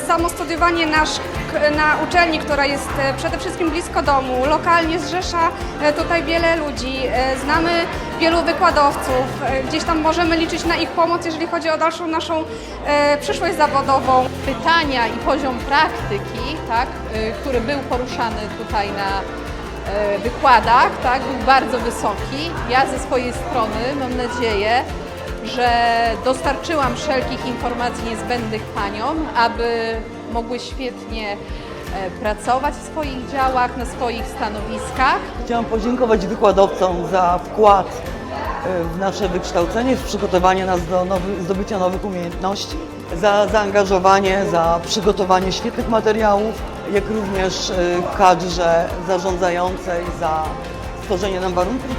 przebywanie nasz k- na uczelni, która jest e, przede wszystkim blisko domu, lokalnie zrzesza e, tutaj wiele ludzi, e, znamy wielu wykładowców, gdzieś tam możemy liczyć na ich pomoc, jeżeli chodzi o dalszą naszą przyszłość zawodową. pytania i poziom praktyki, tak, który był poruszany tutaj na wykładach, tak, był bardzo wysoki. Ja ze swojej strony mam nadzieję, że dostarczyłam wszelkich informacji niezbędnych paniom, aby mogły świetnie e, pracować w swoich działach, na swoich stanowiskach. Chciałam podziękować wykładowcom za wkład e, w nasze wykształcenie, w przygotowanie nas do nowy, zdobycia nowych umiejętności, za zaangażowanie, za przygotowanie świetnych materiałów, jak również e, kadrze zarządzającej za stworzenie nam warunków.